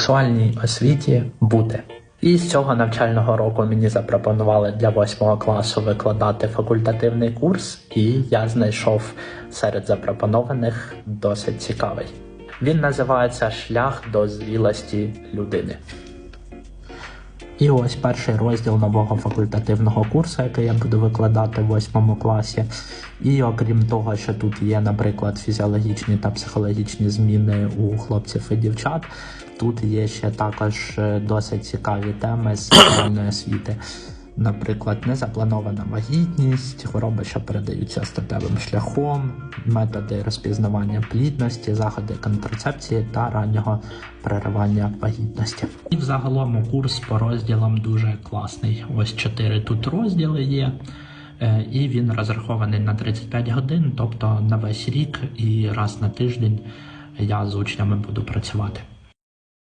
сексуальній освіті бути. І з цього навчального року мені запропонували для восьмого класу викладати факультативний курс, і я знайшов серед запропонованих досить цікавий. Він називається Шлях до зрілості людини. І ось перший розділ нового факультативного курсу, який я буду викладати в восьмому класі. І окрім того, що тут є, наприклад, фізіологічні та психологічні зміни у хлопців і дівчат, тут є ще також е, досить цікаві теми з сексуальної освіти. Наприклад, незапланована вагітність, хвороби, що передаються статевим шляхом, методи розпізнавання плідності, заходи контрацепції та раннього переривання вагітності. І взагалом курс по розділам дуже класний. Ось чотири тут розділи є. Е, І він розрахований на 35 годин, тобто на весь рік і раз на тиждень я з учнями буду працювати.